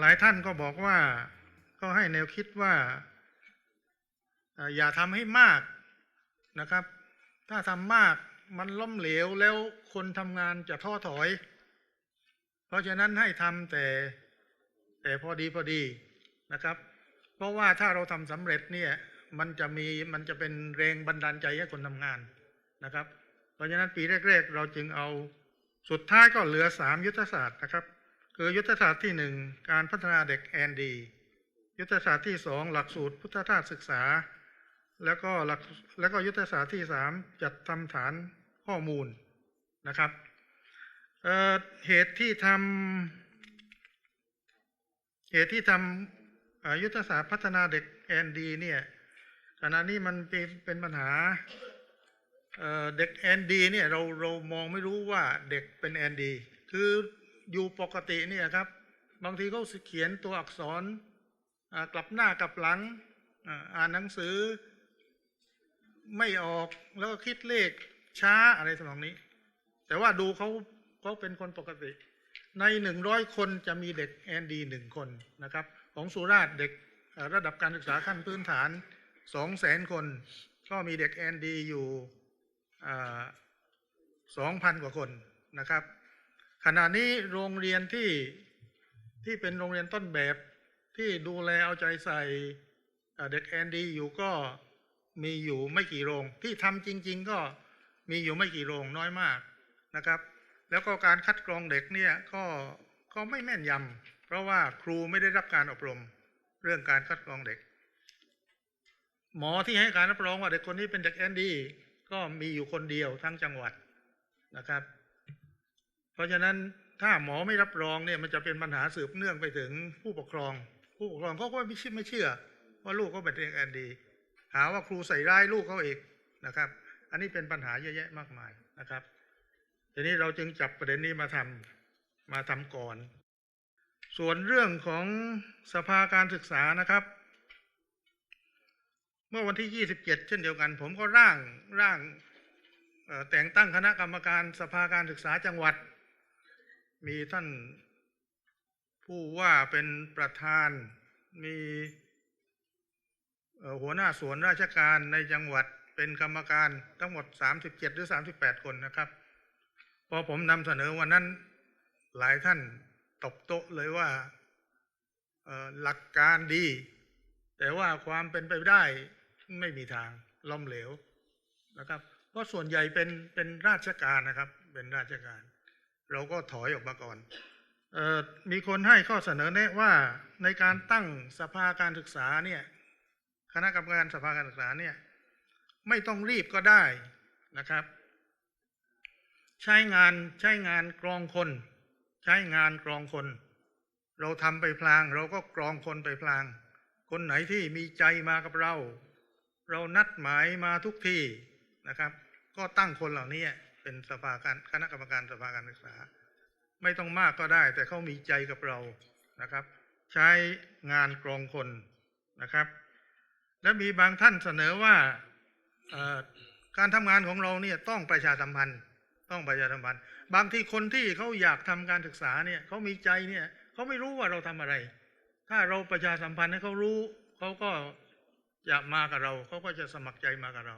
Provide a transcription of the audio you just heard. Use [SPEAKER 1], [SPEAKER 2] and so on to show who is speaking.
[SPEAKER 1] หลายท่านก็บอกว่าก็ให้แนวคิดว่าอย่าทำให้มากนะครับ ถ้าทำมากมันล้มเหลวแล้วคนทำงานจะท้อถอย เพราะฉะนั้นให้ทำแต่แต่พอดีพอดีนะครับ เพราะว่าถ้าเราทำสำเร็จเนี่ยมันจะมีมันจะเป็นแรงบันดาลใจให้คนทำงานนะครับ เพราะฉะนั้นปีแรก ๆ เราจึงเอาสุดท้ายก็เหลือสามยุทธศาสตร์นะครับ คือยุทธศาสตร์ที่หนึ่งการพัฒนาเด็กแอนดียุทธศาสตร์ที่สองหลักสูตรพุทธทาสศึกษา แล้วก็หลักแล้วก็ยุทธศาสตร์ที่สามจัดทำฐานข้อมูลนะครับเเหตุที่ทำเหตุที่ทำยุทธศาสตร์พัฒนาเด็กแอนดีเนี่ยขณะนี้มันเป็นเป็นปัญหาเเด็กแอนดีเนี่ยเราเรามองไม่รู้ว่าเด็กเป็นแอนดีคือ อยู่ปกติเนี่ยครับ บางทีเขาเขียนตัวอักษรกลับหน้ากลับหลังอ่านหนังสือไม่ออกแล้วก็คิดเลขช้าอะไรทำนองนี้ แต่ว่าดูเขาเขาเป็นคนปกติ ในหนึ่งร้อยคนจะมีเด็กแอนดีหนึ่งคนนะครับ ของสุราษฎร์เด็กระดับการศึกษาขั้นพื้นฐานสองแสนคน ก็มีเด็กแอนดีอยู่สองพันกว่าคนนะครับ ขณะนี้โรงเรียนที่ที่เป็นโรงเรียนต้นแบบที่ดูแลเอาใจใส่เด็กแอนดีอยู่ก็มีอยู่ไม่กี่โรง ที่ทำจริง ๆ ก็มีอยู่ไม่กี่โรงน้อยมากนะครับ แล้วก็การคัดกรองเด็กเนี่ยก็ก็ไม่แม่นยำเพราะว่าครูไม่ได้รับการอบรมเรื่องการคัดกรองเด็ก หมอที่ให้การรับรองว่าเด็กคนนี้เป็นเด็กแอนดีก็มีอยู่คนเดียวทั้งจังหวัดนะครับ เพราะฉะนั้นถ้าหมอไม่รับรองเนี่ยมันจะเป็นปัญหาสืบเนื่องไปถึงผู้ปกครอง ผู้ปกครองเขาก็ไม่เชื่อไม่เชื่อ ว่าลูกเขาเป็นเด็กแอนดี หาว่าครูใส่ร้ายลูกเขาเองนะครับ อันนี้เป็นปัญหาเยอะแยะมากมายนะครับทีนี้เราจึงจับประเด็นนี้มาทำมาทำก่อน ส่วนเรื่องของสภาการศึกษานะครับ เมื่อวันที่ 27 เช่นเดียวกัน ผมก็ร่างร่างแต่งตั้งคณะกรรมการสภาการศึกษาจังหวัด มีท่านผู้ว่าเป็นประธาน มีหัวหน้าส่วนราชการในจังหวัดเป็นกรรมการทั้งหมด 37 หรือ 38 คนนะครับ พอผมนำเสนอวันนั้นหลายท่านตบโต๊ะเลยว่าหลักการดี แต่ว่าความเป็นไปได้ไม่มีทางล้มเหลวนะครับ เพราะส่วนใหญ่เป็นเป็นราชการนะครับ เป็นราชการ เราก็ถอยออกมาก่อนออมีคนให้ข้อเสนอแนะว่าในการตั้งสภาการศึกษาเนี่ยคณะกรรมการสภาการศึกษาเนี่ยไม่ต้องรีบก็ได้นะครับ ใช้งานใช้งานกรองคน ใช้งานกรองคน เราทำไปพลาง เราก็กรองคนไปพลาง คนไหนที่มีใจมากับเรา เรานัดหมายมาทุกที่นะครับ ก็ตั้งคนเหล่านี้ เป็นสภาการคณะกรรมการสภาการศึกษา ไม่ต้องมากก็ได้ แต่เขามีใจกับเรานะครับ ใช้งานกรองคนนะครับ และมีบางท่านเสนอว่าการทำงานของเราเนี่ยต้องประชาสัมพันธ์ ต้องประชาสัมพันธ์ บางที่คนที่เขาอยากทำการศึกษาเนี่ยเขามีใจเนี่ยเขาไม่รู้ว่าเราทำอะไร ถ้าเราประชาสัมพันธ์ให้เขารู้เขาก็จะมากับเราเขาก็จะสมัครใจมากับเรา